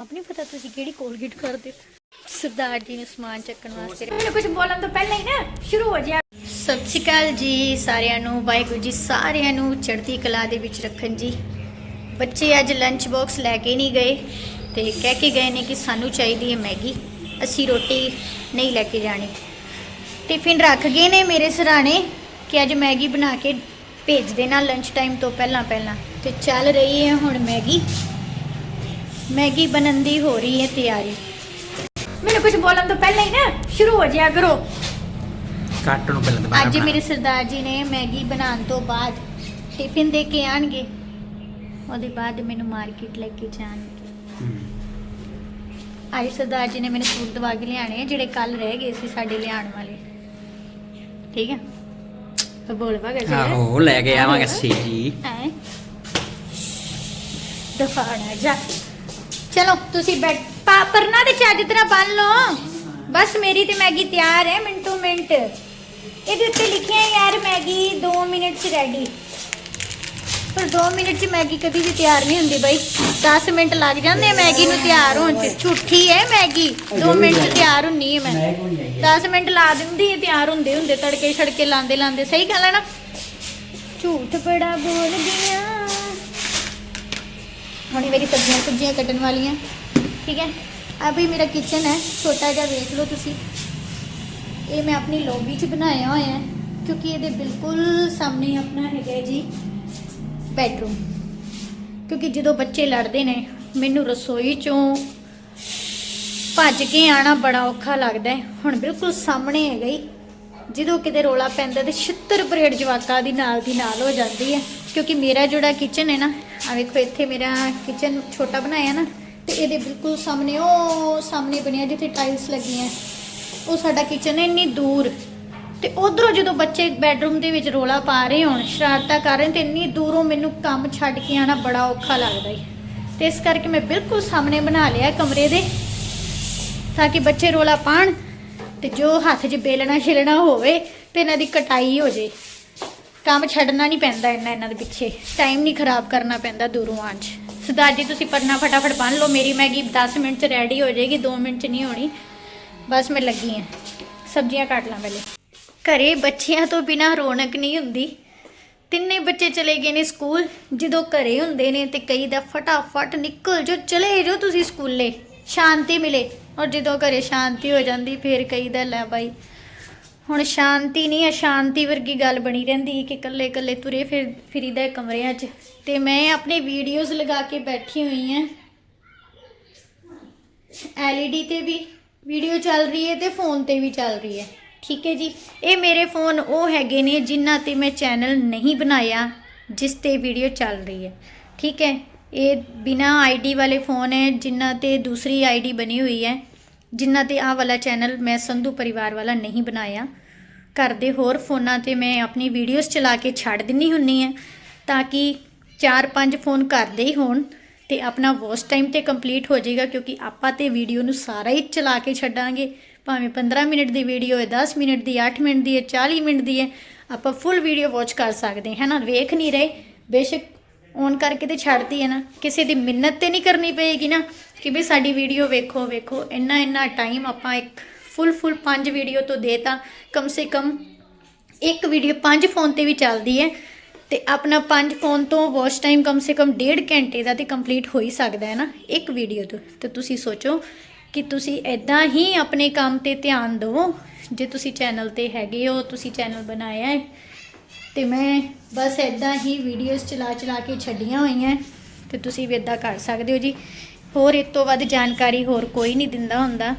ਆਪ ਨਹੀਂ ਪਤਾ ਤੁਸੀਂ ਕਿਹੜੀ ਕੋਲਗੇਟ ਕਰਦੇ ਹੋ। ਸਰਦਾਰ ਜੀ ਨੇ ਸਮਾਨ ਚੱਕਣ ਵਾਸਤੇ ਮੈਨੂੰ ਕੁਝ ਬੋਲਣ ਤੋਂ ਪਹਿਲਾਂ ਹੀ ਨਾ ਸ਼ੁਰੂ ਹੋ ਜਾ ਸਤਿ ਸ਼੍ਰੀ ਅਕਾਲ ਜੀ ਸਾਰਿਆਂ ਨੂੰ ਵਾਹਿਗੁਰੂ ਜੀ ਸਾਰਿਆਂ ਨੂੰ ਚੜ੍ਹਦੀ ਕਲਾ ਦੇ ਵਿੱਚ ਰੱਖਣ ਜੀ। ਬੱਚੇ ਅੱਜ ਲੰਚ ਬਾਕਸ ਲੈ ਕੇ ਨਹੀਂ ਗਏ ਤੇ ਕਹਿ ਕੇ ਗਏ ਨੇ ਕਿ ਸਾਨੂੰ ਚਾਹੀਦੀ ਹੈ ਮੈਗੀ। ਅਸੀਂ ਰੋਟੀ ਨਹੀਂ ਲੈ ਕੇ ਜਾਣੀ। ਟਿਫਿਨ ਰੱਖ ਗਏ ਨੇ ਮੇਰੇ ਸਰਾਣੇ ਕਿ ਅੱਜ ਮੈਗੀ ਬਣਾ ਕੇ ਭੇਜ ਦੇਣਾ ਲੰਚ ਟਾਈਮ ਤੋਂ ਪਹਿਲਾਂ ਪਹਿਲਾਂ ਤੇ ਚੱਲ ਰਹੀ ਹੈ ਹੁਣ ਮੈਗੀ। ਮੈਗੀ ਬਣਨ ਦੀ ਹੋ ਰਹੀ ਹੈ ਤਿਆਰੀ। ਮੈਨੂੰ ਕੁਝ ਬੋਲਣ ਤੋਂ ਪਹਿਲਾਂ ਹੀ ਨਾ ਸ਼ੁਰੂ ਹੋ ਜਾਇਆ ਕਰੋ। ਕੱਟ ਨੂੰ ਪਹਿਲਾਂ ਦੁਬਾਰਾ ਅੱਜ ਬਣਾ। ਮੇਰੇ ਸਰਦਾਰ ਜੀ ਨੇ ਮੈਗੀ ਬਣਾਉਣ ਤੋਂ ਬਾਅਦ ਟਿਫਿਨ ਦੇ ਕੇ ਆਣਗੇ ਉਹਦੇ ਬਾਅਦ ਮੈਨੂੰ ਮਾਰਕੀਟ ਲੈ ਕੇ ਜਾਣਗੇ। ਹੂੰ। ਅੱਜ ਸਰਦਾਰ ਜੀ ਨੇ ਮੈਨੂੰ ਸੂਟ ਦਵਾ ਕੇ ਲਿਆਣੇ ਆ ਜਿਹੜੇ ਕੱਲ ਰਹਿ ਗਏ ਸੀ ਸਾਡੇ ਲਿਆਉਣ ਵਾਲੇ। ਠੀਕ ਹੈ? ਤਾਂ ਬੋਲ ਪਾ ਜੀ ਆਹੋ ਲੈ ਕੇ ਆਵਾਂਗੇ ਸੀ ਜੀ। ਹੈ? ਦਫਾਣਾ ਜਾ। ਚਲੋ ਤੁਸੀਂ ਬੈਠ ਪਾਪਰਨਾ ਤੇ ਚੱਜ ਤਰ੍ਹਾਂ ਬੰਨ ਲਓ। ਬਸ ਮੇਰੀ ਤੇ ਮੈਗੀ ਤਿਆਰ ਹੈ ਮਿੰਟੋ ਮਿੰਟ। ਇਹਦੇ ਉੱਤੇ ਲਿਖਿਆ ਹੈ ਯਾਰ ਮੈਗੀ 2 ਮਿੰਟ ਚ ਰੈਡੀ ਪਰ 2 ਮਿੰਟ ਚ ਮੈਗੀ ਕਦੀ ਵੀ ਤਿਆਰ ਨਹੀਂ ਹੁੰਦੀ ਬਾਈ। 10 ਮਿੰਟ ਲੱਗ ਜਾਂਦੇ ਆ ਮੈਗੀ ਨੂੰ ਤਿਆਰ ਹੋਣ ਚ। ਝੂਠੀ ਹੈ ਮੈਗੀ। 2 ਮਿੰਟ ਚ ਤਿਆਰ ਹੁੰਨੀ ਹੈ ਮੈਂ। 10 ਮਿੰਟ ਲਾ ਦਿੰਦੀ ਹੈ ਤਿਆਰ ਹੁੰਦੇ ਹੁੰਦੇ ਤੜਕੇ ਛੜਕੇ ਲਾਉਂਦੇ ਲਾਉਂਦੇ ਸਹੀ ਗੱਲ ਹੈ ਨਾ? ਝੂਠ ਬੜਾ ਬੋਲ ਗਿਆ ਹੁਣੇ ਮੇਰੀ ਸਬਜ਼ੀਆਂ ਸਬਜ਼ੀਆਂ ਕੱਟਣ ਵਾਲੀਆਂ। ਠੀਕ ਹੈ? ਅਭੀ ਮੇਰਾ ਕਿਚਨ ਹੈ, ਛੋਟਾ ਜਿਹਾ ਵੇਖ ਲਓ ਤੁਸੀਂ। ਇਹ ਮੈਂ ਆਪਣੀ ਲੌਬੀ 'ਚ ਬਣਾਇਆ ਹੋਇਆ ਹੈ, ਕਿਉਂਕਿ ਇਹਦੇ ਬਿਲਕੁਲ ਸਾਹਮਣੇ ਆਪਣਾ ਹੈਗਾ ਜੀ ਬੈਡਰੂਮ ਕਿਉਂਕਿ ਜਦੋਂ ਬੱਚੇ ਲੜਦੇ ਨੇ, ਮੈਨੂੰ ਰਸੋਈ 'ਚੋਂ ਭੱਜ ਕੇ ਆਣਾ ਬੜਾ ਔਖਾ ਲੱਗਦਾ ਹੈ। ਹੁਣ ਬਿਲਕੁਲ ਸਾਹਮਣੇ ਹੈਗਾ ਹੀ। ਜਦੋਂ ਕਿਤੇ ਰੋਲਾ ਪੈਂਦਾ ਤੇ ਛਿੱਤਰ ਪਰੇਡ ਜਵਾਕਾਂ ਦੀ ਨਾਲ ਦੀ ਨਾਲ ਹੋ ਜਾਂਦੀ ਹੈ, ਕਿਉਂਕਿ ਮੇਰਾ ਜਿਹੜਾ ਕਿਚਨ ਹੈ ਨਾ ਆ ਵੇਖੋ, ਇੱਥੇ ਮੇਰਾ ਕਿਚਨ ਛੋਟਾ ਬਣਾਇਆ ਨਾ, ਤੇ ਇਹਦੇ ਬਿਲਕੁਲ ਸਾਹਮਣੇ, ਉਹ ਸਾਹਮਣੇ ਬਣਿਆ ਜਿੱਥੇ ਟਾਈਲਸ ਲੱਗੀਆਂ। ਉਹ ਸਾਡਾ ਕਿਚਨ ਹੈ, ਇੰਨੀ ਦੂਰ। ਤੇ ਉਧਰੋਂ ਜਦੋਂ ਬੱਚੇ ਬੈੱਡਰੂਮ ਦੇ ਵਿੱਚ ਰੋਲਾ ਪਾ ਰਹੇ ਹੋਣ, ਸ਼ਰਾਰਤਾਂ ਕਰ ਰਹੇ ਤੇ ਇੰਨੀ ਦੂਰੋਂ ਮੈਨੂੰ ਕੰਮ ਛੱਡ ਕੇ ਆਣਾ ਬੜਾ ਔਖਾ ਲੱਗਦਾ ਹੈ। ਤੇ ਇਸ ਕਰਕੇ ਮੈਂ ਬਿਲਕੁਲ ਸਾਹਮਣੇ ਬਣਾ ਲਿਆ ਕਮਰੇ ਦੇ, ਤਾਂ ਕਿ ਬੱਚੇ ਰੋਲਾ ਪਾਣ ਤੇ ਜੋ ਹੱਥ 'ਚ ਬੇਲਣਾ ਛਿਲਣਾ ਹੋਵੇ ਤੇ ਇਹਨਾਂ ਦੀ ਕਟਾਈ ਹੋ ਜੇ। ਕੰਮ ਛੱਡਣਾ ਨਹੀਂ ਪੈਂਦਾ ਇਹਨਾਂ ਇਹਨਾਂ ਦੇ ਪਿੱਛੇ। ਟਾਈਮ ਨਹੀਂ ਖਰਾਬ ਕਰਨਾ ਪੈਂਦਾ ਦੂਰੋਂ ਆਉਣ 'ਚ। ਸਰਦਾਰ ਜੀ, ਤੁਸੀਂ ਪਰਨਾ ਫਟਾਫਟ ਬੰਨ ਲਓ। ਮੇਰੀ ਮੈਗੀ 10 ਮਿੰਟ 'ਚ ਰੈਡੀ ਹੋ ਜਾਏਗੀ 2 ਮਿੰਟ 'ਚ ਨਹੀਂ ਹੋਣੀ। ਬਸ ਮੈਂ ਲੱਗੀ ਹਾਂ ਸਬਜ਼ੀਆਂ ਕੱਟ ਲਾਂ ਪਹਿਲੇ। ਘਰੇ ਬੱਚਿਆਂ ਤੋਂ ਬਿਨਾ ਰੌਣਕ ਨਹੀਂ ਹੁੰਦੀ। ਤਿੰਨੇ ਬੱਚੇ ਚਲੇ ਗਏ ਨੇ ਸਕੂਲ। ਜਦੋਂ ਘਰੇ ਹੁੰਦੇ ਨੇ ਤੇ ਕਈ ਦਾ ਫਟਾਫਟ ਨਿਕਲ ਜੋ ਚਲੇ ਜੋ ਤੁਸੀਂ ਸਕੂਲੇ। ਸ਼ਾਂਤੀ ਮਿਲੇ। ਔਰ ਜਦੋਂ ਘਰੇ ਸ਼ਾਂਤੀ ਹੋ ਜਾਂਦੀ, ਫਿਰ ਕਈ ਦਾ ਲੈ ਬਾਈ। ਹੁਣ ਸ਼ਾਂਤੀ ਨਹੀਂ ਅਸ਼ਾਂਤੀ ਵਰਗੀ ਗੱਲ ਬਣੀ ਰਹਿੰਦੀ ਹੈ ਕਿ ਇਕੱਲੇ ਇਕੱਲੇ ਤੁਰੇ ਫਿਰ ਫਿਰੀਦਾ ਹੈ ਕਮਰਿਆਂ 'ਚ ਤੇ ਮੈਂ ਆਪਣੇ ਵੀਡੀਓਜ਼ ਲਗਾ ਕੇ ਬੈਠੀ ਹੋਈ ਹਾਂ LED ਤੇ ਵੀ ਵੀਡੀਓ ਚੱਲ ਰਹੀ ਹੈ ਤੇ ਫੋਨ ਤੇ ਵੀ ਚੱਲ ਰਹੀ ਹੈ। ਠੀਕ ਹੈ ਜੀ। ਇਹ ਮੇਰੇ ਫੋਨ ਉਹ ਹੈਗੇ ਨੇ ਜਿਨ੍ਹਾਂ ਤੇ ਮੈਂ ਚੈਨਲ ਨਹੀਂ ਬਣਾਇਆ, ਜਿਸ ਤੇ ਵੀਡੀਓ ਚੱਲ ਰਹੀ ਹੈ। ਠੀਕ ਹੈ। ਇਹ ਬਿਨਾ ਆਈਡੀ ਵਾਲੇ ਫੋਨ ਹੈ, ਜਿਨ੍ਹਾਂ ਤੇ ਦੂਸਰੀ ਆਈਡੀ ਬਣੀ ਹੋਈ ਹੈ, ਜਿਨ੍ਹਾਂ ਤੇ ਆਹ ਵਾਲਾ ਚੈਨਲ ਮੈਂ ਸੰਧੂ ਪਰਿਵਾਰ ਵਾਲਾ ਨਹੀਂ ਬਣਾਇਆ। ਘਰ ਦੇ ਹੋਰ ਫੋਨਾਂ ਤੇ ਮੈਂ ਆਪਣੀ ਵੀਡੀਓਜ਼ ਚਲਾ ਕੇ ਛੱਡ ਦਿੰਨੀ ਹੁੰਨੀ ਹੈ ਤਾਂ ਕਿ 4-5 ਫੋਨ ਘਰ ਦੇ ਹੀ ਹੋਣ ਤੇ ਆਪਣਾ ਵਾਚ ਟਾਈਮ ਤੇ ਕੰਪਲੀਟ ਹੋ ਜਾਏਗਾ ਕਿਉਂਕਿ ਆਪਾਂ ਤੇ ਵੀਡੀਓ ਨੂੰ ਸਾਰਾ ਹੀ ਚਲਾ ਕੇ ਛੱਡਾਂਗੇ। ਭਾਵੇਂ 15 ਮਿੰਟ ਦੀ ਵੀਡੀਓ ਹੈ 10 ਮਿੰਟ ਦੀ 8 ਮਿੰਟ ਦੀ ਹੈ 40 ਮਿੰਟ ਦੀ ਹੈ, ਆਪਾਂ ਫੁੱਲ ਵੀਡੀਓ ਵਾਚ ਕਰ ਸਕਦੇ ਹਾਂ ਨਾ? ਵੇਖ ਨਹੀਂ ਰਹੇ। ਬੇਸ਼ੱਕ ਔਨ ਕਰਕੇ ਤੇ ਛੱਡਦੀ ਹੈ ਨਾ। ਕਿਸੇ ਦੀ ਮਿੰਨਤ ਤੇ ਨਹੀਂ ਕਰਨੀ ਪਏਗੀ ਨਾ ਕਿ ਵੀ ਸਾਡੀ ਵੀਡੀਓ ਵੇਖੋ ਵੇਖੋ। ਇੰਨਾ ਇੰਨਾ ਟਾਈਮ ਆਪਾਂ ਇੱਕ ਫੁੱਲ ਫੁੱਲ ਪੰਜ ਵੀਡੀਓ ਤੋਂ ਦੇ ਤਾਂ ਕਮ ਸੇ ਕਮ ਇੱਕ ਵੀਡੀਓ ਪੰਜ ਫੋਨ ਤੇ ਵੀ ਚੱਲਦੀ ਹੈ ਤੇ ਆਪਣਾ ਪੰਜ ਫੋਨ ਤੋਂ ਵਾਚ ਟਾਈਮ ਕਮ ਸੇ ਕਮ ਡੇਢ ਘੰਟੇ ਦਾ ਤੇ ਕੰਪਲੀਟ ਹੋ ਹੀ ਸਕਦਾ ਹੈ ਨਾ, ਇੱਕ ਵੀਡੀਓ ਤੋਂ। ਤੇ ਤੁਸੀਂ ਸੋਚੋ ਕਿ ਤੁਸੀਂ ਐਦਾਂ ਹੀ ਆਪਣੇ ਕੰਮ ਤੇ ਧਿਆਨ ਦਿਵੋ, ਜੇ ਤੁਸੀਂ ਚੈਨਲ ਤੇ ਹੈਗੇ ਹੋ, ਤੁਸੀਂ ਚੈਨਲ ਬਣਾਇਆ ਹੈ, ਤੇ ਮੈਂ ਬਸ ਐਦਾਂ ਹੀ ਵੀਡੀਓਜ਼ ਚਲਾ ਚਲਾ ਕੇ ਛੱਡੀਆਂ ਹੋਈਆਂ, ਤੇ ਤੁਸੀਂ ਵੀ ਐਦਾਂ ਕਰ ਸਕਦੇ ਹੋ ਜੀ। ਹੋਰ ਇਸ ਤੋਂ ਵੱਧ ਜਾਣਕਾਰੀ ਹੋਰ ਕੋਈ ਨਹੀਂ ਦਿੰਦਾ ਹੁੰਦਾ।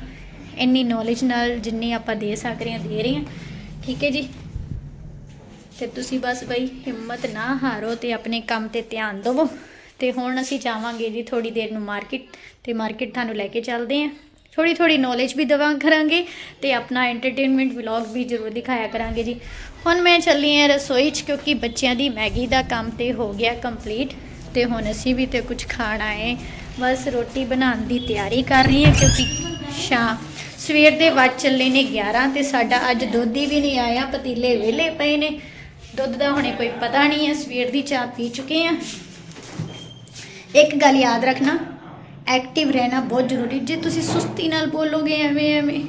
ਇੰਨੀ ਨੌਲੇਜ ਨਾਲ ਜਿੰਨੀ ਆਪਾਂ ਦੇ ਸਕ ਰਹੇ ਹਾਂ, ਦੇ ਰਹੇ ਹਾਂ। ਠੀਕ ਹੈ ਜੀ? ਤੇ ਤੁਸੀਂ ਬਸ ਬਈ ਹਿੰਮਤ ਨਾ ਹਾਰੋ ਤੇ ਆਪਣੇ ਕੰਮ ਤੇ ਧਿਆਨ ਦਿਵੋ। ਤੇ ਹੁਣ ਅਸੀਂ ਜਾਵਾਂਗੇ ਜੀ ਥੋੜੀ ਦੇਰ ਨੂੰ ਮਾਰਕੀਟ ਤੇ ਮਾਰਕੀਟ ਤੁਹਾਨੂੰ ਲੈ ਕੇ ਚੱਲਦੇ ਆਂ ਥੋੜੀ ਥੋੜੀ ਨੌਲੇਜ ਵੀ ਦਵਾਂ ਕਰਾਂਗੇ ਤੇ ਆਪਣਾ ਐਂਟਰਟੇਨਮੈਂਟ ਵਲੌਗ ਵੀ ਜ਼ਰੂਰ ਦਿਖਾਇਆ ਕਰਾਂਗੇ ਜੀ। ਹੁਣ ਮੈਂ ਚੱਲੀ ਆਂ ਰਸੋਈ 'ਚ ਕਿਉਂਕਿ ਬੱਚਿਆਂ ਦੀ ਮੈਗੀ ਦਾ ਕੰਮ ਤੇ ਹੋ ਗਿਆ ਕੰਪਲੀਟ ਤੇ ਹੁਣ ਅਸੀਂ ਵੀ ਤੇ ਕੁਝ ਖਾਣਾ ਹੈ। ਬਸ ਰੋਟੀ ਬਣਾਉਣ ਦੀ ਤਿਆਰੀ ਕਰ ਰਹੀ ਹਾਂ ਕਿਉਂਕਿ ਸ਼ਾਮ ਸਵੇਰ ਦੇ ਵੱਜ ਚੱਲੇ ਨੇ 11 ਤੇ ਸਾਡਾ ਅੱਜ ਦੁੱਧ ਹੀ ਵੀ ਨਹੀਂ ਆਇਆ, ਪਤੀਲੇ ਵਿਹਲੇ ਪਏ ਨੇ। ਦੁੱਧ ਦਾ ਹੁਣੇ ਕੋਈ ਪਤਾ ਨਹੀਂ ਹੈ, ਸਵੇਰ ਦੀ ਚਾਹ ਪੀ ਚੁੱਕੇ ਆ ਇੱਕ ਗੱਲ ਯਾਦ ਰੱਖਣਾ, ਐਕਟਿਵ ਰਹਿਣਾ ਬਹੁਤ ਜ਼ਰੂਰੀ, ਜੇ ਤੁਸੀਂ ਸੁਸਤੀ ਨਾਲ ਬੋਲੋਗੇ ਐਵੇਂ ਐਵੇਂ,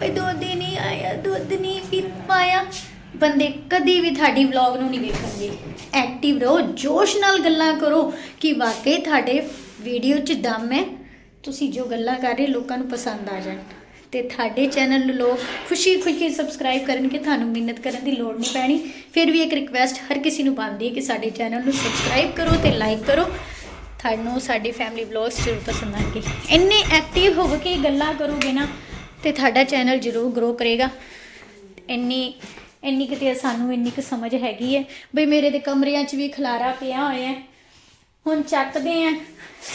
ਬਈ ਦੁੱਧ ਹੀ ਨਹੀਂ ਆਇਆ, ਦੁੱਧ ਨਹੀਂ ਪੀ ਪਾਇਆ, ਬੰਦੇ ਕਦੀ ਵੀ ਤੁਹਾਡੀ ਵਲੌਗ ਨੂੰ ਨਹੀਂ ਵੇਖਣਗੇ। ਐਕਟਿਵ ਰਹੋ, ਜੋਸ਼ ਨਾਲ ਗੱਲਾਂ ਕਰੋ ਕਿ ਵਾਕਈ ਤੁਹਾਡੇ ਵੀਡੀਓ 'ਚ ਦਮ ਹੈ। ਤੁਸੀਂ ਜੋ ਗੱਲਾਂ ਕਰ ਰਹੇ ਲੋਕਾਂ ਨੂੰ ਪਸੰਦ ਆ ਜਾਣ। ਤੇ ਤੁਹਾਡੇ ਚੈਨਲ ਨੂੰ ਲੋਕ ਖੁਸ਼ੀ-ਖੁਸ਼ੀ ਸਬਸਕ੍ਰਾਈਬ ਕਰਨਗੇ ਤੁਹਾਨੂੰ ਮਿਹਨਤ ਕਰਨ ਦੀ ਲੋੜ ਨਹੀਂ ਪੈਣੀ। ਫਿਰ ਵੀ ਇੱਕ ਰਿਕਵੈਸਟ ਹਰ ਕਿਸੇ ਨੂੰ ਬਣਦੀ ਹੈ ਕਿ ਸਾਡੇ ਚੈਨਲ ਨੂੰ ਸਬਸਕ੍ਰਾਈਬ ਕਰੋ ਤੇ ਲਾਈਕ ਕਰੋ। ਤੁਹਾਨੂੰ ਸਾਡੀ ਫੈਮਿਲੀ ਵਲੌਗਸ ਜ਼ਰੂਰ ਪਸੰਦ ਆਣਗੇ ਇੰਨੇ ਐਕਟਿਵ ਹੋ ਕੇ ਗੱਲਾਂ ਕਰੋਗੇ ਨਾ ਤੇ ਤੁਹਾਡਾ ਚੈਨਲ ਜ਼ਰੂਰ ਗਰੋ ਕਰੇਗਾ। ਇੰਨੀ ਇੰਨੀ ਕਿਤੇ ਸਾਨੂੰ ਇੰਨੀ ਕੁ ਸਮਝ ਹੈਗੀ ਹੈ। ਬਈ ਮੇਰੇ ਦੇ ਕਮਰਿਆਂ 'ਚ ਵੀ ਖਲਾਰਾ ਪਿਆ ਹੋਇਆ ਹੈ। ਹੁਣ ਚੱਕਦੇ ਆ।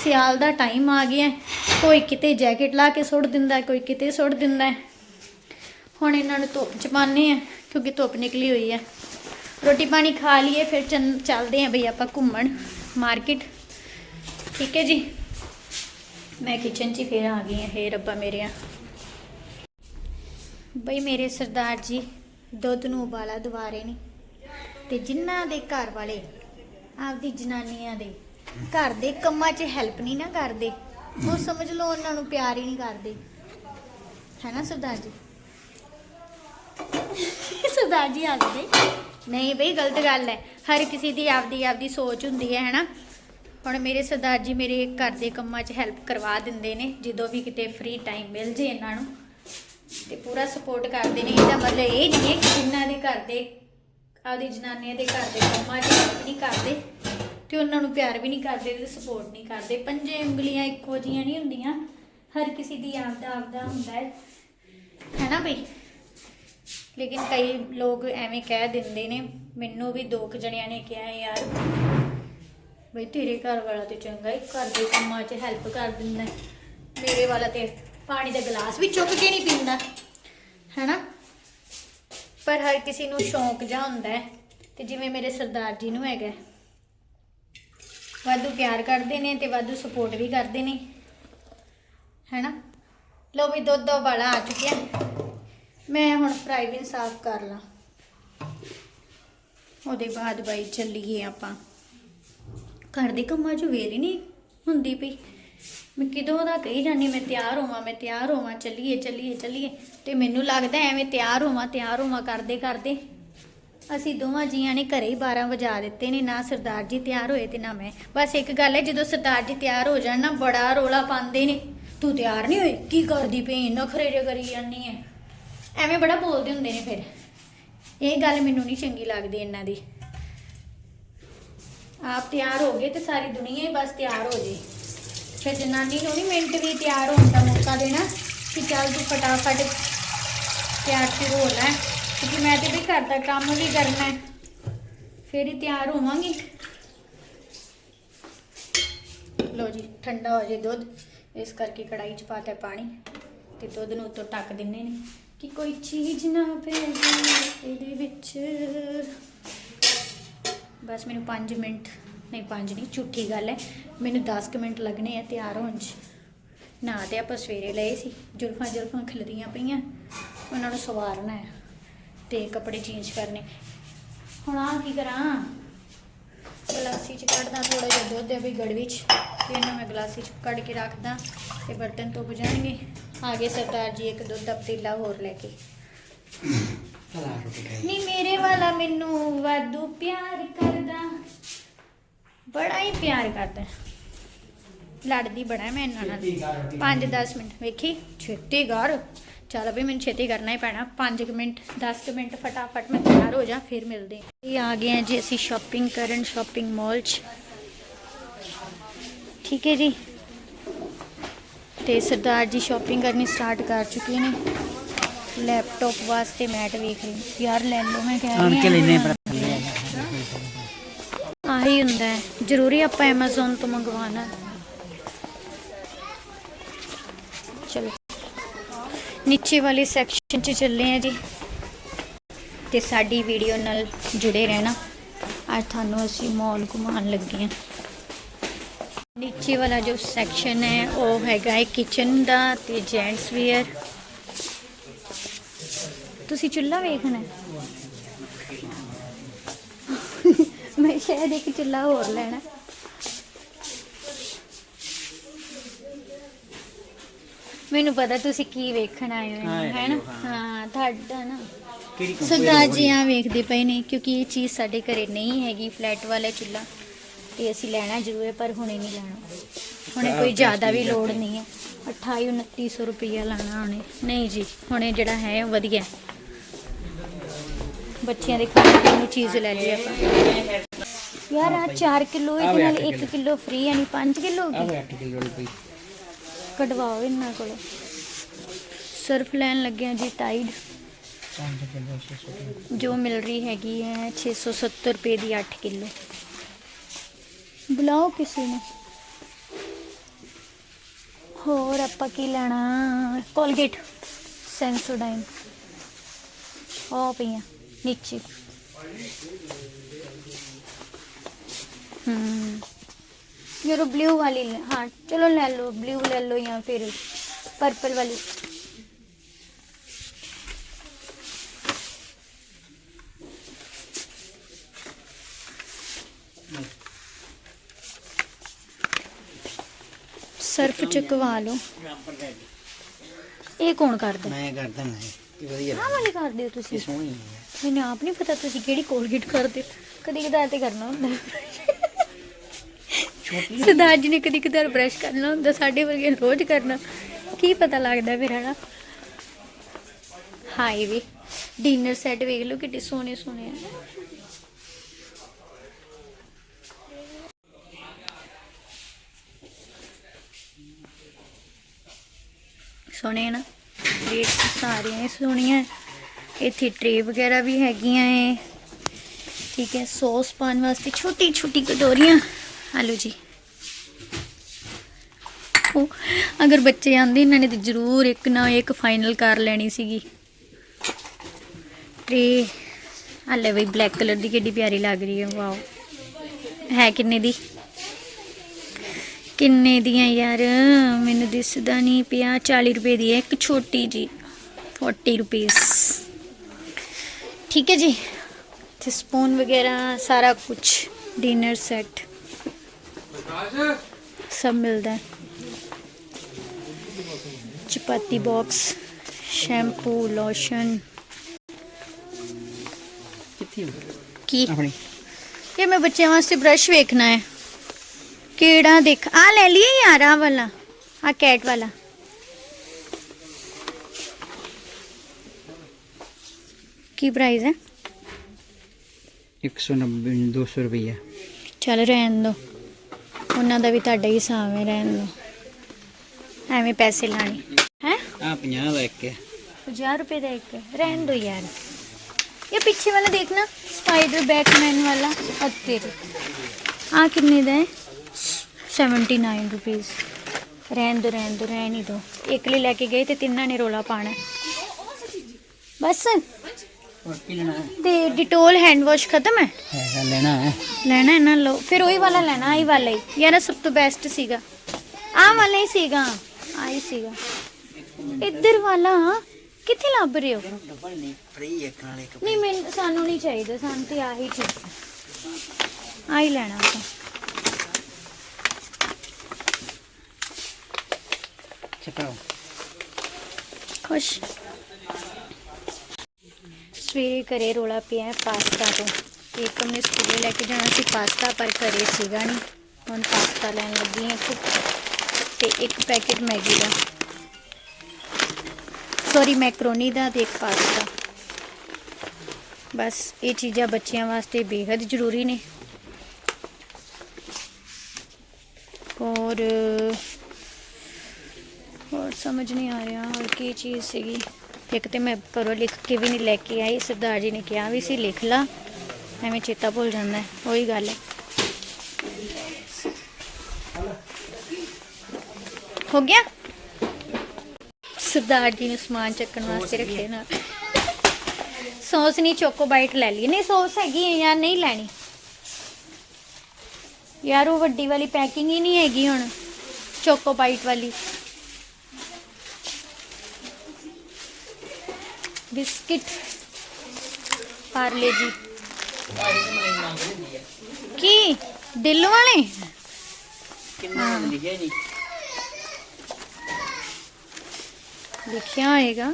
ਸਿਆਲ ਦਾ ਟਾਈਮ ਆ ਗਿਆ। ਕੋਈ ਕਿਤੇ ਜੈਕਟ ਲਾ ਕੇ ਸੁੱਟ ਦਿੰਦਾ, ਕੋਈ ਕਿਤੇ ਸੁੱਟ ਦਿੰਦਾ। ਹੁਣ ਇਹਨਾਂ ਨੂੰ ਧੁੱਪ ਚ ਪਾਉਂਦੇ ਆ, ਕਿਉਂਕਿ ਧੁੱਪ ਨਿਕਲੀ ਹੋਈ ਹੈ ਰੋਟੀ ਪਾਣੀ ਖਾ ਲਈਏ, ਫਿਰ ਚੰ- ਚੱਲਦੇ ਆ ਬਈ ਆਪਾਂ ਘੁੰਮਣ ਮਾਰਕੀਟ ਠੀਕ ਹੈ ਜੀ? ਮੈਂ ਕਿਚਨ 'ਚ ਹੀ ਫਿਰ ਆ ਗਈ ਹਾਂ ਹੇ ਰੱਬਾ ਮੇਰਿਆ। ਬਈ ਮੇਰੇ ਸਰਦਾਰ ਜੀ, ਦੁੱਧ ਨੂੰ ਉਬਾਲਾ ਦਵਾ ਰਹੇ ਨੇ। ਤੇ ਜਿਨ੍ਹਾਂ ਦੇ ਘਰ ਵਾਲੇ, ਆਪਦੀ ਜਨਾਨੀਆਂ ਦੇ ਘਰ ਦੇ ਕੰਮਾਂ 'ਚ ਹੈਲਪ ਨਹੀਂ ਨਾ ਕਰਦੇ। ਉਹ ਸਮਝ ਲਓ ਉਹਨਾਂ ਨੂੰ ਪਿਆਰ ਹੀ ਨਹੀਂ ਕਰਦੇ। ਹੈ ਨਾ ਸਰਦਾਰ ਜੀ? ਸਰਦਾਰ ਜੀ ਆਖਦੇ ਨਹੀਂ ਬਈ, ਗਲਤ ਗੱਲ ਹੈ। ਹਰ ਕਿਸੇ ਦੀ ਆਪਦੀ ਆਪਦੀ ਸੋਚ ਹੁੰਦੀ ਹੈ, ਹੈਨਾ? ਹੁਣ ਮੇਰੇ ਸਰਦਾਰ ਜੀ ਮੇਰੇ ਘਰ ਦੇ ਕੰਮਾਂ 'ਚ ਹੈਲਪ ਕਰਵਾ ਦਿੰਦੇ ਨੇ, ਜਦੋਂ ਵੀ ਕਿਤੇ ਫ੍ਰੀ ਟਾਈਮ ਮਿਲ ਜੇ ਇਹਨਾਂ ਨੂੰ। ਤੇ ਪੂਰਾ ਸਪੋਰਟ ਕਰਦੇ ਨੇ। ਇਹਦਾ ਮਤਲਬ ਇਹ ਨਹੀਂ ਹੈ ਕਿ ਇਹਨਾਂ ਦੇ ਘਰ ਦੇ, ਆਪਦੀ ਜਨਾਨੀਆਂ ਦੇ ਘਰ ਦੇ ਕੰਮਾਂ 'ਚ ਹੈਲਪ ਨਹੀਂ ਕਰਦੇ। ਤੇ ਉਹਨਾਂ ਨੂੰ ਪਿਆਰ ਵੀ ਨਹੀਂ ਕਰਦੇ ਤੇ ਸਪੋਰਟ ਨਹੀਂ ਕਰਦੇ। ਪੰਜੇ ਉਂਗਲੀਆਂ ਇੱਕੋ ਜੀਆਂ ਨਹੀਂ ਹੁੰਦੀਆਂ। ਹਰ ਕਿਸੇ ਦੀ ਆਪਦਾ ਆਪਦਾ ਹੁੰਦਾ ਹੈ। ਹੈਨਾ ਬਈ? ਲੇਕਿਨ ਕਈ ਲੋਕ ਐਵੇਂ ਕਹਿ ਦਿੰਦੇ ਨੇ, ਮੈਨੂੰ ਵੀ ਦੋ ਕੁ ਜਣਿਆਂ ਨੇ ਕਿਹਾ ਯਾਰ। ਬਈ ਤੇਰੇ ਘਰ ਵਾਲਾ ਤੇ ਚੰਗਾ ਹੈ ਘਰ ਦੇ ਕੰਮਾਂ 'ਚ ਹੈਲਪ ਕਰ ਦਿੰਦਾ ਹੈ। ਮੇਰੇ ਵਾਲਾ ਤੇ ਪਾਣੀ ਦਾ ਗਲਾਸ ਵੀ ਚੁੱਕ ਕੇ ਨਹੀਂ ਪੀਂਦਾ। ਹੈਨਾ? ਪਰ ਹਰ ਕਿਸੇ ਨੂੰ ਸ਼ੌਂਕ ਜਾ ਹੁੰਦਾ ਹੈ। ਤੇ ਜਿਵੇਂ ਮੇਰੇ ਸਰਦਾਰ ਜੀ ਨੂੰ ਹੈਗਾ। ਹੈ। ਵਾਧੂ ਪਿਆਰ ਕਰਦੇ ਨੇ ਤੇ ਵਾਧੂ ਸਪੋਰਟ ਵੀ ਕਰਦੇ ਨੇ। ਹੈਨਾ? ਲੋ ਵੀ ਦੁੱਧ ਵਾਲਾ ਆ ਚੁੱਕਿਆ। ਮੈਂ ਹੁਣ ਫਰਾਈ ਵੀ ਸਾਫ਼ ਕਰ ਲਾਂ। ਉਹਦੇ ਬਾਅਦ ਬਾਈ ਚੱਲੀਏ ਆਪਾਂ। ਘਰ ਦੇ ਕੰਮਾਂ 'ਚ ਵੇਰ ਹੀ ਨਹੀਂ ਹੁੰਦੀ ਪਈ। ਮੈਂ ਕਿਦੋਂ ਦਾ ਕਹੀ ਜਾਂਦੀ, ਮੈਂ ਤਿਆਰ ਹੋਵਾਂ, ਮੈਂ ਤਿਆਰ ਹੋਵਾਂ, ਚੱਲੀਏ ਚੱਲੀਏ ਚੱਲੀਏ। ਤੇ ਮੈਨੂੰ ਲੱਗਦਾ ਐਵੇਂ ਤਿਆਰ ਹੋਵਾਂ ਤਿਆਰ ਹੋਵਾਂ ਕਰਦੇ ਕਰਦੇ ਅਸੀਂ ਦੋਵਾਂ ਜੀਆਂ ਨੇ ਘਰੇ ਹੀ 12 ਵਜਾ ਦਿੱਤੇ ਨੇ, ਨਾ ਸਰਦਾਰ ਜੀ ਤਿਆਰ ਹੋਏ ਤੇ ਨਾ ਮੈਂ। ਬਸ ਇੱਕ ਗੱਲ ਹੈ, ਜਦੋਂ ਸਰਦਾਰ ਜੀ ਤਿਆਰ ਹੋ ਜਾਣ ਨਾ, ਬੜਾ ਰੋਲਾ ਪਾਉਂਦੇ ਨੇ। ਤੂੰ ਤਿਆਰ ਨਹੀਂ ਹੋਈ ਕੀ ਕਰਦੀ ਪਈ? ਨਖਰੇ ਜੇ ਕਰੀ ਜਾਂਦੀ ਹੈ ਐਵੇਂ ਬੜਾ ਬੋਲਦੇ ਹੁੰਦੇ ਨੇ ਫਿਰ। ਇਹ ਗੱਲ ਮੈਨੂੰ ਨਹੀਂ ਚੰਗੀ ਲੱਗਦੀ ਇਹਨਾਂ ਦੀ। ਆਪ ਤਿਆਰ ਹੋ ਗਏ ਤੇ ਸਾਰੀ ਦੁਨੀਆ ਹੀ ਬਸ ਤਿਆਰ ਹੋ ਜੇ। ਫਿਰ ਜਨਾਨੀ ਨੂੰ ਨਹੀਂ ਮਿੰਟ ਵੀ ਤਿਆਰ ਹੋਣ ਦਾ ਮੌਕਾ ਦੇਣਾ ਕਿ ਚੱਲ ਤੂੰ ਫਟਾਫਟ ਤਿਆਰ ਸ਼ੁਰੂ ਹੋਣਾ ਕਿਉਂਕਿ ਮੈਂ ਤੇ ਵੀ ਘਰ ਦਾ ਕੰਮ ਵੀ ਕਰਨਾ ਹੈ। ਫਿਰ ਹੀ ਤਿਆਰ ਹੋਵਾਂਗੀ। ਲੋ ਜੀ, ਠੰਡਾ ਹੋ ਜੇ ਦੁੱਧ। ਇਸ ਕਰਕੇ ਕੜਾਈ 'ਚ ਪਾਤਾ ਪਾਣੀ ਤੇ ਦੁੱਧ ਨੂੰ ਉੱਤੋਂ ਟੱਕ ਦਿੰਨੇ ਨੇ ਕਿ ਕੋਈ ਚੀਜ਼ ਨਾ ਪੈ ਜਾਏ ਇਹਦੇ ਵਿੱਚ। ਬਸ ਮੈਨੂੰ 5 ਮਿੰਟ, ਨਹੀਂ 5 ਨਹੀਂ, ਝੂਠੀ ਗੱਲ ਹੈ। ਮੈਨੂੰ 10 ਕੁ ਮਿੰਟ ਲੱਗਣੇ ਆ ਤਿਆਰ ਹੋਣ 'ਚ। ਨਾ ਤੇ ਆਪਾਂ ਸਵੇਰੇ ਲਏ ਸੀ। ਜੁਲਫਾਂ ਜੁਲਫਾਂ ਖਿਲਰੀਆਂ ਪਈਆਂ। ਉਹਨਾਂ ਨੂੰ ਸਵਾਰਨਾ ਹੈ। ਤੇ ਕੱਪੜੇ ਚੇਂਜ ਕਰਨੇ। ਹੁਣ ਆ ਕੀ ਕਰਾਂ? ਗਲਾਸੀ 'ਚ ਕੱਢਦਾ ਥੋੜਾ ਜਿਹਾ ਦੁੱਧ ਹੈ ਵੀ ਗੜਵੀ 'ਚ। ਤੇ ਇਹਨੂੰ ਮੈਂ ਗਲਾਸੀ 'ਚ ਕੱਢ ਕੇ ਰੱਖਦਾ ਤੇ ਬਰਤਨ ਧੁੱਪ ਜਾਣਗੇ। ਆ ਗਏ ਸਰਦਾਰ ਜੀ ਇੱਕ ਦੁੱਧ ਦਾ ਪਤੀਲਾ ਹੋਰ ਲੈ ਕੇ। ਨਹੀਂ ਮੇਰੇ ਵਾਲਾ ਮੈਨੂੰ ਵਾਧੂ ਪਿਆਰ ਕਰਦਾ। ਬੜਾ ਹੀ ਪਿਆਰ ਕਰਦਾ। ਲੜਦੀ ਬੜਾ ਮੈਂ ਇਹਨਾਂ ਨਾਲ। 5-10 ਮਿੰਟ। ਵੇਖੀ? ਛੇਤੀ ਕਰ। ਚੱਲ ਵੀ ਮੈਨੂੰ ਛੇਤੀ ਕਰਨਾ ਹੀ ਪੈਣਾ। 5 ਮਿੰਟ 10 ਮਿੰਟ ਫਟਾਫਟ ਮੈਂ ਤਿਆਰ ਹੋ ਜਾ ਫਿਰ ਮਿਲਦੇ ਹਾਂ। ਇਹ ਆ ਗਏ ਹਾਂ ਜੀ ਅਸੀਂ ਸ਼ਾਪਿੰਗ ਕਰਨ ਸ਼ਾਪਿੰਗ ਮਾਲ 'ਚ। ਠੀਕ ਹੈ ਜੀ। ਤੇ ਸਰਦਾਰ ਜੀ ਸ਼ਾਪਿੰਗ ਕਰਨੀ ਸਟਾਰਟ ਕਰ ਚੁੱਕੇ ਨੇ। ਲੈਪਟਾਪ ਵਾਸਤੇ ਮੈਟ ਵੇਖ ਰਹੀ ਯਾਰ ਲੈ ਲਓ ਮੈਂ ਕਹਿ ਰਹੀ ਕੇ ਲੈਨੇ ਹਾਂ ਪਰ ਆ ਆਹੀ ਹੁੰਦਾ ਹੈ। ਜ਼ਰੂਰੀ ਆਪਾਂ Amazon ਤੋਂ ਮੰਗਵਾਉਣਾ ਹੈ। ਚਲੋ ਨੀਚੇ ਵਾਲੇ ਸੈਕਸ਼ਨ 'ਚ ਚੱਲੇ ਆ ਜੀ ਤੇ ਸਾਡੀ ਵੀਡੀਓ ਨਾਲ ਜੁੜੇ ਰਹਿਣਾ। ਅੱਜ ਤੁਹਾਨੂੰ ਅਸੀਂ ਮਾਲ ਘੁਮਾਉਣ ਲੱਗੇ ਹਾਂ ਨੀਚੇ ਵਾਲਾ ਜੋ ਸੈਕਸ਼ਨ ਹੈ, ਉਹ ਹੈਗਾ ਹੈ ਕਿਚਨ ਦਾ ਤੇ ਜੈਂਟਸ ਵੇਅਰ ਤੁਸੀਂ ਚੁੱਲ੍ਹਾ ਵੇਖਣਾ ਮੈਂ ਸ਼ਾਇਦ ਇੱਕ ਚੁੱਲ੍ਹਾ ਹੋਰ ਲੈਣਾ। ਮੈਨੂੰ ਪਤਾ ਤੁਸੀਂ ਕੀ ਵੇਖਣ ਆਏ ਹੋ ਹਾਂ, ਹੈ ਨਾ ਇਹੋ, ਹਾਂ। ਤੁਹਾਡਾ ਨਾ ਕਿਹੜੀ ਸਰਦਾਰ ਜੀ ਆ ਵੇਖਦੇ ਪਏ ਨੇ ਕਿਉਂਕਿ ਇਹ ਚੀਜ਼ ਸਾਡੇ ਘਰੇ ਨਹੀਂ ਹੈਗੀ ਫਲੈਟ ਵਾਲਾ ਚੁੱਲਾ ਤੇ ਅਸੀਂ ਲੈਣਾ ਜ਼ਰੂਰ ਹੈ ਪਰ ਹੁਣੇ ਨਹੀਂ ਲੈਣਾ। ਹੁਣੇ ਕੋਈ ਜ਼ਿਆਦਾ ਵੀ ਲੋੜ ਨਹੀਂ ਹੈ। 28 2900 ਰੁਪਈਆ ਲਾਣਾ ਹੁਣੇ ਨਹੀਂ ਜੀ ਹੁਣੇ ਜਿਹੜਾ ਹੈ ਉਹ ਵਧੀਆ ਹੈ। ਬੱਚਿਆਂ ਦੇ ਖਾਣ ਪੀਣ ਨੂੰ ਚੀਜ਼ ਲੈ ਲਈ ਆਪਾਂ। ਯਾਰ ਆ 4 ਕਿਲੋ ਇਹਦੇ ਨਾਲ 1 ਕਿਲੋ। ਫ੍ਰੀ ਯਾਨੀ 5 ਕਿਲੋ ਹੋ ਗਈ। 8 ਕਿਲੋ ਪਈ ਕਢਵਾਓ ਇਹਨਾਂ ਕੋਲੋਂ ਸਰਫ ਲੈਣ ਲੱਗਿਆ ਜੀ ਟਾਈਡ 5 ਕਿਲੋ 600 ਜੋ ਮਿਲ ਰਹੀ ਹੈਗੀ ਹੈ 670 ਰੁਪਏ ਦੀ 8 ਕਿਲੋ ਬੁਲਾਓ ਕਿਸੇ ਨੂੰ ਹੋਰ ਆਪਾਂ ਕੀ ਲੈਣਾ ਕੋਲਗੇਟ ਸੈਂਸੋਡਾਈਨ ਉਹ ਪਈਆਂ ਨੀਚੇ ਹਮ ਯੂਰੋ ਬਲੂ ਵਾਲੀ ਹਾਂ ਚਲੋ ਲੈ ਲਓ ਬਲੂ ਲੈ ਲਓ ਜਾਂ ਫਿਰ ਪਰਪਲ ਵਾਲੀ। ਸਰਫ ਚਕਵਾ ਲਓ। ਇਹ ਕੌਣ ਕਰਦਾ? ਮੈਂ ਕਰਦਾ ਮੈਂ ਇਹ ਵਧੀਆ ਆਹ ਵਾਲੀ ਕਰਦੇ ਹੋ ਤੁਸੀਂ? ਸੋਹਣੀ ਹੈ। ਮੈਨੂੰ ਆਪ ਨਹੀਂ ਪਤਾ ਤੁਸੀਂ ਕਿਹੜੀ ਕੋਲਗੇਟ ਕਰਦੇ। ਹੋ। ਕਦੀ ਕਦਾਰ ਤੇ ਕਰਨਾ ਹੁੰਦਾ। ਸਰਦਾਰ ਜੀ ਨੇ ਕਦੀ ਕਦਾਰ ਬ੍ਰਸ਼ ਕਰਨਾ ਹੁੰਦਾ, ਸਾਡੇ ਵਰਗੇ ਰੋਜ਼ ਕਰਨਾ। ਕੀ ਪਤਾ ਲੱਗਦਾ ਫਿਰ, ਹਨਾ? ਹਾਈ ਵੀ ਡਿਨਰ ਸੈੱਟ ਵੇਖ ਲਓ ਕਿੱਡੇ ਸੋਹਣੇ ਸੋਹਣੇ ਆ। ਸੋਹਣੇ ਆ ਨਾ? ਰੇਟ ਸਾਰੀਆਂ ਹੀ ਸੋਹਣੀਆਂ। ਇੱਥੇ ਟਰੇ ਵਗੈਰਾ ਵੀ ਹੈਗੀਆਂ ਏ। ਠੀਕ ਹੈ ਸੌਸ ਪਾਉਣ ਵਾਸਤੇ ਛੋਟੀ ਛੋਟੀ ਕਟੋਰੀਆਂ। ਆਲੂ ਜੀ। ਉਹ ਅਗਰ ਬੱਚੇ ਆਂਦੇ ਇਹਨਾਂ ਨੇ ਤੇ ਜ਼ਰੂਰ ਇੱਕ ਨਾ ਇੱਕ ਫਾਈਨਲ ਕਰ ਲੈਣੀ ਸੀਗੀ। ਤੇ ਹਲੇ ਵੀ ਬਲੈਕ ਕਲਰ ਦੀ ਕਿੱਡੀ ਪਿਆਰੀ ਲੱਗ ਰਹੀ ਹੈ ਵਾਓ ਹੈ ਕਿੰਨੇ ਦੀ? ਕਿੰਨੇ ਦੀਆਂ ਯਾਰ? ਮੈਨੂੰ ਦਿਸਦਾ ਨਹੀਂ ਪਿਆ। 40 ਰੁਪਏ ਦੀ ਹੈ ਇੱਕ ਛੋਟੀ ਜੀ। 40 ਰੁਪਏ ਠੀਕ ਹੈ ਜੀ। ਤੇ ਸਪੂਨ ਵਗੈਰਾ ਸਾਰਾ ਕੁਝ ਡਿਨਰ ਸੈੱਟ ਸਭ ਮਿਲਦਾ। ਹੈ ਚਪਾਤੀ ਬਾਕਸ ਸ਼ੈਂਪੂ ਲੋਸ਼ਨ ਕਿੱਥੇ ਕੀ? ਆਪਣੀ। ਇਹ ਮੈਂ ਬੱਚਿਆਂ ਵਾਸਤੇ ਬ੍ਰਸ਼ ਵੇਖਣਾ ਹੈ। ਕਿਹੜਾ ਦੇਖ ਆ ਲੈ ਲਈਏ ਯਾਰ ਆ ਵਾਲਾ ਆ ਕੈਟ ਵਾਲਾ। ਕੀ ਪ੍ਰਾਈਸ ਹੈ? 190 200 ਰੁਪਏ ਚੱਲ ਰਹਿਣ ਦੋ। ਉਹਨਾਂ ਦਾ ਵੀ ਤੁਹਾਡਾ ਹੀ ਹਿਸਾਬ ਹੈ ਰਹਿਣ ਦੋ। ਐਵੇਂ ਪੈਸੇ ਲਾਣੇ। ਆ 50 ਦਾ ਇੱਕ ਹੈ। 50 ਰੁਪਏ ਦਾ ਇੱਕ। ਰਹਿਣ ਦੋ ਯਾਰ। ਇਹ ਪਿੱਛੇ ਵਾਲਾ ਦੇਖਣਾ ਸਪਾਈਡਰ ਬੈਟਮੈਨ ਵਾਲਾ ਅੱਤੇ ਆ ਕਿੰਨੇ ਦਾ ਹੈ? 79 ਰੁਪੀਸ ਰਹਿਣ ਦੋ ਰਹਿਣ ਦੋ ਰਹਿਣ ਹੀ ਦੋ। ਇੱਕ ਲਈ ਲੈ ਕੇ ਗਏ ਤੇ ਤਿੰਨਾਂ ਨੇ ਰੋਲਾ ਪਾਣਾ। ਬਸ। ਹੋਰ ਕੀ ਲੈਣਾ ਤੇ ਡਿਟੋਲ ਹੈਂਡ ਵਾਸ਼ ਖਤਮ ਹੈ? ਹੈ ਲੈਣਾ ਹੈ। ਲੈਣਾ ਹੈ ਨਾ ਲਓ। ਫਿਰ ਉਹੀ ਵਾਲਾ ਲੈਣਾ ਆਹੀ ਵਾਲਾ ਹੀ। ਯਾਰ ਇਹ ਸਭ ਤੋਂ ਬੈਸਟ ਸੀਗਾ। ਆਹ ਵਾਲਾ ਹੀ ਸੀਗਾ। ਆਹੀ ਸੀਗਾ। ਇੱਧਰ ਵਾਲਾ ਕਿੱਥੇ ਲੱਭ ਰਹੇ ਹੋ? ਡਬਲ ਨਹੀਂ ਫ੍ਰੀ ਇੱਕ ਨਾਲ ਇੱਕ ਨਹੀਂ ਮੈਨੂੰ ਸਾਨੂੰ ਨਹੀਂ ਚਾਹੀਦਾ ਸਾਨੂੰ ਤੇ ਆਹੀ ਠੀਕ ਹੈ। ਆਹੀ ਲੈਣਾ ਆਪਾਂ। ਚਕਾਓ ਖੁਸ਼। ਸਵੇਰੇ ਘਰੇ ਰੋਲਾ ਪਿਆ ਪਾਸਤਾ ਤੋਂ। ਏਕਮ ਨੇ ਸਕੂਲੇ ਲੈ ਕੇ ਜਾਣਾ ਸੀ ਪਾਸਤਾ ਪਰ ਘਰੇ ਸੀਗਾ ਨਹੀਂ। ਹੁਣ ਪਾਸਤਾ ਲੈਣ ਲੱਗੀ ਹਾਂ ਇੱਕ। ਤੇ ਇੱਕ ਪੈਕੇਟ ਮੈਗੀ ਦਾ। ਸੌਰੀ ਮੈਕਰੋਨੀ ਦਾ ਤੇ ਇੱਕ ਪਾਸਤਾ ਬਸ ਇਹ ਚੀਜ਼ਾਂ ਬੱਚਿਆਂ ਵਾਸਤੇ ਬੇहद ਜ਼ਰੂਰੀ ਨੇ। ਔਰ ਹੋਰ ਸਮਝ ਨਹੀਂ ਆ ਰਿਹਾ ਹੋਰ ਕੀ ਚੀਜ਼ ਸੀਗੀ। ਇੱਕ ਤੇ ਮੈਂ ਪਰੋਂ ਲਿਖ ਕੇ ਵੀ ਨਹੀਂ ਲੈ ਕੇ ਆਈ, ਸਰਦਾਰ ਜੀ ਨੇ ਕਿਹਾ ਵੀ ਸੀ ਲਿਖ ਲਾ। ਐਵੇਂ ਚੇਤਾ ਭੁੱਲ ਜਾਂਦਾ ਹੈ ਉਹੀ ਗੱਲ ਹੈ। ਹੋ ਗਿਆ? ਸਰਦਾਰ ਜੀ ਨੇ ਸਮਾਨ ਚੱਕਣ ਵਾਸਤੇ ਰੱਖੇ ਨਾ ਸੌਸ ਨਹੀਂ ਚੋਕੋ ਬਾਈਟ ਲੈ ਲਈ ਨਹੀਂ ਸੌਸ ਹੈਗੀ ਹੈ ਯਾਰ ਨਹੀਂ ਲੈਣੀ? ਯਾਰ ਉਹ ਵੱਡੀ ਵਾਲੀ ਪੈਕਿੰਗ ਹੀ ਨਹੀਂ ਹੈਗੀ ਹੁਣ ਚੋਕੋ ਬਾਈਟ ਵਾਲੀ। ਬਿਸਕਿਟ। ਪਾਰਲੇ ਜੀ। ਕੀ? ਦਿਲ ਵਾਲੇ? ਕਿੰਨਾ ਲਿਖਿਆ ਜੀ? ਲਿਖਿਆ ਹੋਏਗਾ।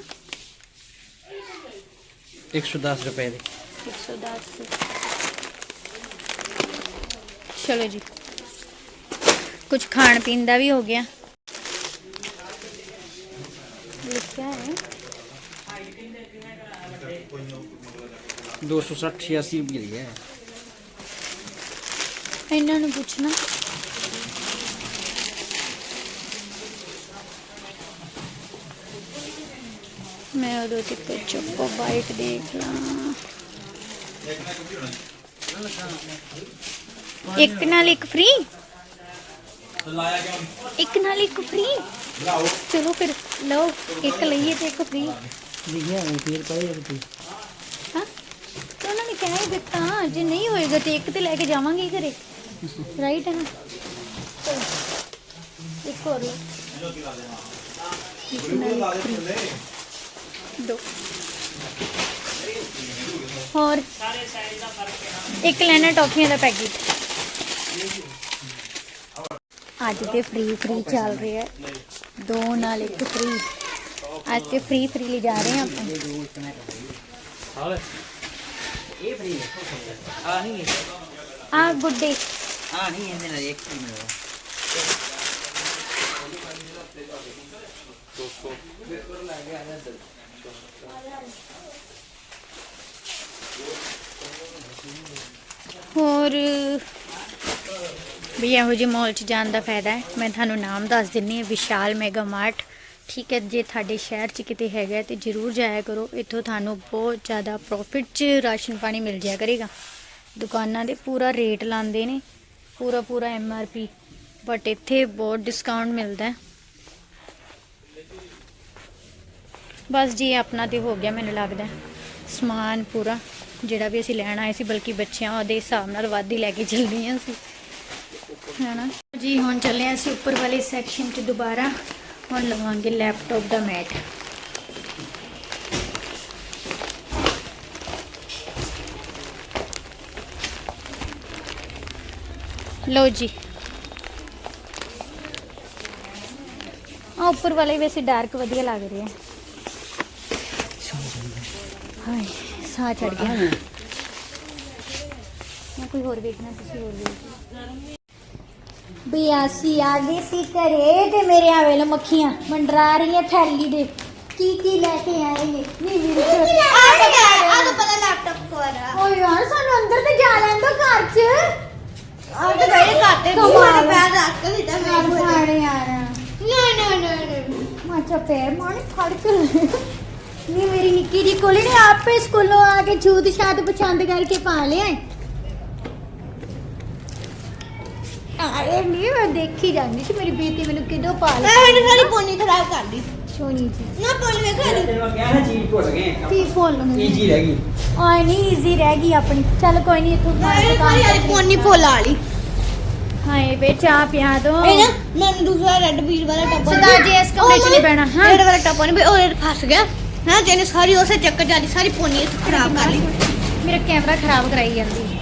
110 ਰੁਪਏ ਦੇ। 110 ਚਲੋ ਜੀ। ਕੁਝ ਖਾਣ ਪੀਣ ਦਾ ਵੀ ਹੋ ਗਿਆ। ਲਿਖਿਆ ਹੈ। 260 80 ਰੁਪਏ ਦੀ ਹੈ। ਇਹਨਾਂ ਨੂੰ ਪੁੱਛਣਾ। ਮੈਂ ਉਦੋਂ ਤੱਕ ਚੋਕੋ ਬਾਈਟ ਦੇਖ ਲਾਂ। ਇੱਕ ਨਾਲ ਇੱਕ ਫ੍ਰੀ ਇੱਕ ਨਾਲ ਇੱਕ ਫ੍ਰੀ ਚਲੋ ਫਿਰ, ਲਓ, ਇੱਕ ਲਈਏ ਤੇ ਇੱਕ ਫ੍ਰੀ ਲਿਖਿਆ ਹੈ? ਫਿਰ ਪਏ ਰੁਪਏ ਹਾਂ ਤੇ ਉਹਨਾਂ ਨੇ ਕਹਿ ਹੀ ਦਿੱਤਾ, ਜੇ ਨਹੀਂ ਹੋਏਗਾ ਤੇ ਇੱਕ ਤੇ ਲੈ ਕੇ ਜਾਵਾਂਗੇ ਘਰੇ। ਰਾਈਟ ਹੈ ਨਾ? ਚਲੋ, ਇੱਕ ਹੋਰ ਲਓ। ਇੱਕ ਨਾਲ ਇੱਕ free। ਦੋ। ਹੋਰ? ਇੱਕ ਲੈਣਾ ਟੌਫੀਆਂ ਦਾ ਪੈਕੇਟ। ਅੱਜ ਤੇ ਫ੍ਰੀ ਫ੍ਰੀ ਚੱਲ ਰਿਹਾ ਹੈ। ਦੋ ਨਾਲ ਇੱਕ ਫ੍ਰੀ ਅੱਜ ਤੇ ਫ੍ਰੀ ਫ੍ਰੀ ਲੈ ਜਾ ਰਹੇ ਹਾਂ ਆਪਾਂ। ਇਹ ਫਰੀ ਆ ਨਹੀਂ ਆ ਗੁੱਡੇ। ਆ ਨਹੀਂ ਇਹਦੇ ਨਾਲ ਇੱਕ ਹੀ ਮਿਲਦਾ ਹੋਰ ਵੀ ਇਹੋ ਜਿਹੇ ਮਾਲ 'ਚ ਜਾਣ ਦਾ ਫਾਇਦਾ ਹੈ। ਮੈਂ ਤੁਹਾਨੂੰ ਨਾਮ ਦੱਸ ਦਿੰਨੀ ਹਾਂ, ਵਿਸ਼ਾਲ ਮੈਗਾ ਮਾਰਟ ਠੀਕ ਹੈ, ਜੇ ਤੁਹਾਡੇ ਸ਼ਹਿਰ 'ਚ ਕਿਤੇ ਹੈਗਾ ਹੈ ਤੇ ਜਰੂਰ ਜਾਇਆ ਕਰੋ। ਇੱਥੋਂ ਤੁਹਾਨੂੰ ਬਹੁਤ ਜ਼ਿਆਦਾ ਪ੍ਰੋਫਿਟ 'ਚ ਰਾਸ਼ਨ ਪਾਣੀ ਮਿਲ ਜਾਇਆ ਕਰੇਗਾ। ਦੁਕਾਨਾਂ ਦੇ ਪੂਰਾ ਰੇਟ ਲਾਉਂਦੇ ਨੇ ਪੂਰਾ ਪੂਰਾ ਐਮ ਆਰ ਪੀ ਬਟ ਇੱਥੇ ਬਹੁਤ ਡਿਸਕਾਊਂਟ ਮਿਲਦਾ ਹੈ। ਬਸ ਜੀ, ਆਪਣਾ ਤੇ ਹੋ ਗਿਆ ਮੈਨੂੰ ਲੱਗਦਾ। ਸਮਾਨ ਪੂਰਾ, ਜਿਹੜਾ ਵੀ ਅਸੀਂ ਲੈਣ ਆਏ ਸੀ, ਬਲਕਿ ਬੱਚਿਆਂ ਉਹਦੇ ਹਿਸਾਬ ਨਾਲ ਵੱਧ ਹੀ ਲੈ ਕੇ ਚੱਲਦੀਆਂ ਸੀ। ਹੈਨਾ? ਜੀ, ਹੁਣ ਚੱਲੇ ਹਾਂ ਅਸੀਂ ਉੱਪਰ ਵਾਲੇ ਸੈਕਸ਼ਨ 'ਚ ਦੁਬਾਰਾ। ਹੁਣ ਲਵਾਂਗੇ ਲੈਪਟਾਪ ਦਾ ਮੈਟ ਲਓ ਜੀ। ਆ ਉੱਪਰ ਵਾਲੇ ਵੈਸੇ ਡਾਰਕ ਵਧੀਆ ਲੱਗ ਰਹੇ ਆ ਹਾਏ ਸਾਹ ਚੜ ਗਿਆ। ਮੈਂ ਕੋਈ ਹੋਰ ਵੇਖਣਾ ਤੁਸੀਂ ਹੋਰ ਵੇਖ। ਅਸੀਂ ਆ ਗਏ ਸੀ ਘਰੇ ਤੇ ਮੇਰੇ ਆਵੇ ਲੋ ਮੱਖੀਆਂ ਮੰਡਰਾ ਰਹੀਆਂ ਥੈਲੀ ਦੇ। ਕੀ ਕੀ ਲੈ ਕੇ ਆਏ ਨੇ ਨਹੀਂ ਵੀਰ ਆ ਤਾਂ ਪਤਾ ਲੈਪਟਾਪ ਕੋਲ ਆ ਓ ਯਾਰ ਸਾਨੂੰ ਅੰਦਰ ਤੇ ਜਾ ਲੈਣ ਦੋ ਘਰ 'ਚ। ਆ ਤਾਂ ਮੇਰੇ ਨਹੀਂ ਕਮਾਲ। ਮੇਰੇ ਪੈਰ ਰੱਖ ਕੇ ਦਿੱਤਾ ਘਰ ਮੈਂ ਯਾਰ। ਨਾ ਨਾ ਨਾ ਨਾ। ਮਾਚਾ ਪੈਰ ਮਾਰ ਫੜ ਕੇ ਨਹੀਂ ਮੇਰੀ ਨਿੱਕੀ ਜੀ ਕੋਲੇ ਨੇ ਆਪੇ ਸਕੂਲੋਂ ਆ ਕੇ ਛੂਤ ਛਾਤ ਪਛੰਦ ਕਰਕੇ ਪਾ ਲਿਆ ਹੈ। ਆਏ ਨਹੀਂ ਮੈਂ ਦੇਖੀ ਜਾਂਦੀ ਸੀ ਮੇਰੀ ਬੇਟੀ ਮੈਨੂੰ ਕਿਦੋਂ ਪਾ ਮੈਂ ਲਿਆ। ਹੁਣ ਸਾਰੀ ਪੋਨੀ ਖਰਾਬ ਕਰ ਲਈ। ਸੋਨੀ ਜੀ। ਨਾ ਪੋਨੀ ਵੇਖ ਲਈ। ਤੈਨੂੰ ਕਿਹਾ ਨਾ ਚੀਜ਼ ਭੁੱਲ ਗਏ। ਕੀ ਫੋਨ ਲੂੰਗੀ ਈਜੀ ਰਹਿ ਗਈ। ਆਏ ਨਹੀਂ ਈਜ਼ੀ ਰਹਿ ਗਈ ਆਪਣੀ। ਚੱਲ ਕੋਈ ਨਹੀਂ ਇੱਥੋਂ ਮੈਂ ਦੁਕਾਨ ਸਾਰੀ ਵਾਲੀ ਪੋਨੀ ਫੁੱਲ ਆ ਲਈ। ਹਾਏ ਬੇ ਚਾਹ ਪਿਆ ਦੋ। ਇਹ ਨਾ ਮੈਨੂੰ ਦੂਸਰਾ ਰੈੱਡ ਵੀਰ ਵਾਲਾ ਟੱਪਾ ਸਰਦਾਰ ਜੀ, ਇਸ ਕਮਰੇ 'ਚ ਨਹੀਂ ਬਹਿਣਾ, ਹਾਂ। ਰੈੱਡ ਵਾਲਾ ਟੱਪਾ ਨਹੀਂ ਉਹ ਰੇਡ ਫਸ ਗਿਆ। ਹਾਂ ਤੈਨੂੰ ਸਾਰੀ ਉਸੇ ਚੱਕਰ ਲਈ ਸਾਰੀ ਪੋਨੀ ਖਰਾਬ ਕਰ ਲਈ। ਮੇਰਾ ਕੈਮਰਾ ਖਰਾਬ ਕਰਾਈ ਜਾਂਦੀ।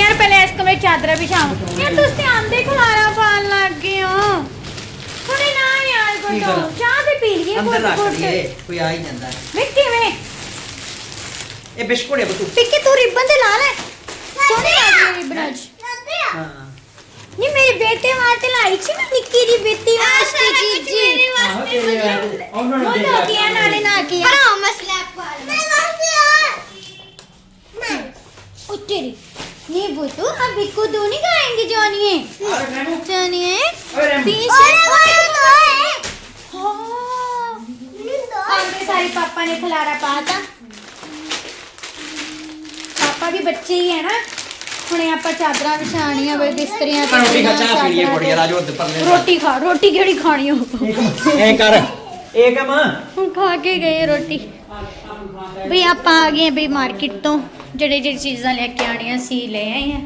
ਯਾਰ ਪਹਿਲੇ ਇਸ ਕਮਰੇ 'ਚ ਚਾਦਰਾਂ ਵਿਛਾਓ। ਯਾਰ ਤੁਸੀਂ ਤੇ ਆਂਦੇ ਖਲਾਰਾ ਪਾਣ ਲੱਗ ਗਏ ਹੋ। ਹੁਣੇ ਨਾ ਯਾਰ ਕੀ ਕੋਟੋ ਕਰਾਂ? ਚਾਹ ਤੇ ਪੀ ਲਈਏ ਅੰਦਰ ਰੱਖ ਘੁੱਟ-ਘੁੱਟ। ਲਈਏ ਕੋਈ ਆ ਹੀ ਜਾਂਦਾ। ਹੈ। ਵੇ ਕਿਵੇਂ? ਇਹ ਬਿਸਕੁਟ ਹੈ ਬਤੂ ਪਿੱਕੇ ਤੂੰ ਰਿਬਨ ਤੇ ਲਾ ਲੈ। ਸੋਹਣੀ ਲੱਗ ਰਹੀ ਰਿਬਨ ਅੱਜ। ਹਾਂ। ये मेरे बेटे वास्ते लाई छी मैं निक्की जी बेटी हाँ, वास्ते जी जी। वो तो किया नाले ना किया। अरे हम स्लैप वाले मैं वास्ते मैं उठेरी नहीं वो तो हम बिल्कुल दो नहीं खाएँगे जॉनी जॉनी तीन अरे वो तो है। हाँ। सारी पापा ने खिलाड़ा पाता पापा भी बच्चे ही है ना। ਹੁਣੇ ਆਪਾਂ ਚਾਦਰਾਂ ਵਿਛਾਣੀਆਂ ਬਈ ਬਿਸਤਰੀਆਂ ਤੇ ਰੋਟੀ ਖਾ ਚਾਹ ਪੀ ਲਈਏ ਚਾਦਰਾਂ ਬੜੀ ਰਾਜੋ ਉੱਤੇ ਪਰਲੇ ਰੋਟੀ ਖਾ ਰੋਟੀ ਕਿਹੜੀ ਖਾਣੀ ਹੋ ਐ ਕਰ। ਇਹ ਕਮ। ਹੁਣ ਖਾ ਕੇ ਗਏ ਰੋਟੀ। ਬਈ ਆਪਾਂ ਆ ਗਏ ਬਈ ਮਾਰਕੀਟ ਤੋਂ ਜਿਹੜੇ ਜਿਹੜੇ ਚੀਜ਼ਾਂ ਲੈ ਕੇ ਆਣੀਆਂ ਸੀ ਲੈ ਆਏ ਆ।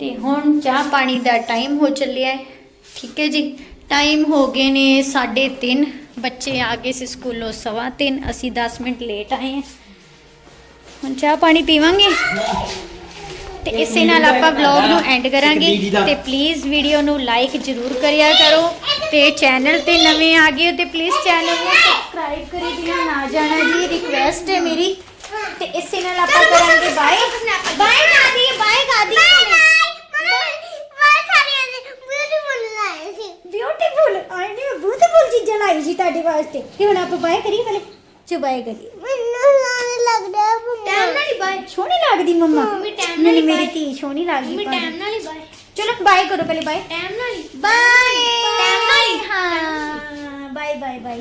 ਤੇ ਹੁਣ ਚਾਹ ਪਾਣੀ ਦਾ ਟਾਈਮ ਹੋ ਚੱਲਿਆ ਹੈ। ਠੀਕ ਹੈ ਜੀ। ਟਾਈਮ ਹੋ ਗਏ ਨੇ 3:30 ਬੱਚੇ ਆ ਗਏ ਸੀ ਸਕੂਲੋਂ 3:30 ਅਸੀਂ 10 ਮਿੰਟ ਲੇਟ ਆਏ ਹਾਂ ਹੁਣ ਚਾਹ ਪਾਣੀ ਪੀਵਾਂਗੇ? ਤੇ ਇਸੇ ਨਾਲ ਆਪਾਂ ਵਲੌਗ ਨੂੰ ਐਂਡ ਕਰਾਂਗੇ। ਤੇ ਪਲੀਜ਼ ਵੀਡੀਓ ਨੂੰ ਲਾਈਕ ਜ਼ਰੂਰ ਕਰਿਆ ਕਰੋ ਤੇ ਚੈਨਲ ਤੇ ਨਵੇਂ ਆ ਗਏ ਤੇ ਪਲੀਜ਼ ਚੈਨਲ ਨੂੰ ਸਬਸਕ੍ਰਾਈਬ ਕਰੇ ਬਿਨਾ ਨਾ ਜਾਣਾ ਜੀ ਰਿਕਵੈਸਟ ਹੈ ਮੇਰੀ। ਤੇ ਇਸੇ ਨਾਲ ਆਪਾਂ ਕਰਾਂਗੇ ਬਾਏ ਬਾਏ ਦਾਦੀ ਬਾਏ ਦਾਦੀ ਬਿਊਟੀਫੁਲ ਆਈ ਨੇ। ਬਿਊਟੀਫੁਲ ਚੀਜ਼ਾਂ ਲਾਈ ਸੀ ਤੁਹਾਡੇ ਵਾਸਤੇ। ਤੇ ਹੁਣ ਆਪਾਂ ਬਾਏ ਕਰੀਏ ਪਹਿਲੇ ਚੋ ਬਾਏ ਕਰੀਏ ਟਾਈਮ ਨਾਲ ਹੀ ਬਾਏ ਸੋਹਣੀ ਲੱਗਦੀ ਮੰਮਾ। ਮੰਮੀ time ਨਾਲ ਮੇਰੀ ਹੀ ਮੇਰੀ bye। ਧੀ ਸੋਹਣੀ ਲੱਗਦੀ ਮੰਮੀ ਟਾਈਮ ਨਾਲ ਹੀ ਬਾਏ ਚਲੋ ਬਾਏ ਕਰੋ ਪਹਿਲੇ ਬਾਏ ਟਾਈਮ ਨਾਲ ਹੀ। ਬਾਏ Time ਨਾਲ ਹੀ। ਹਾਂ। Bye bye bye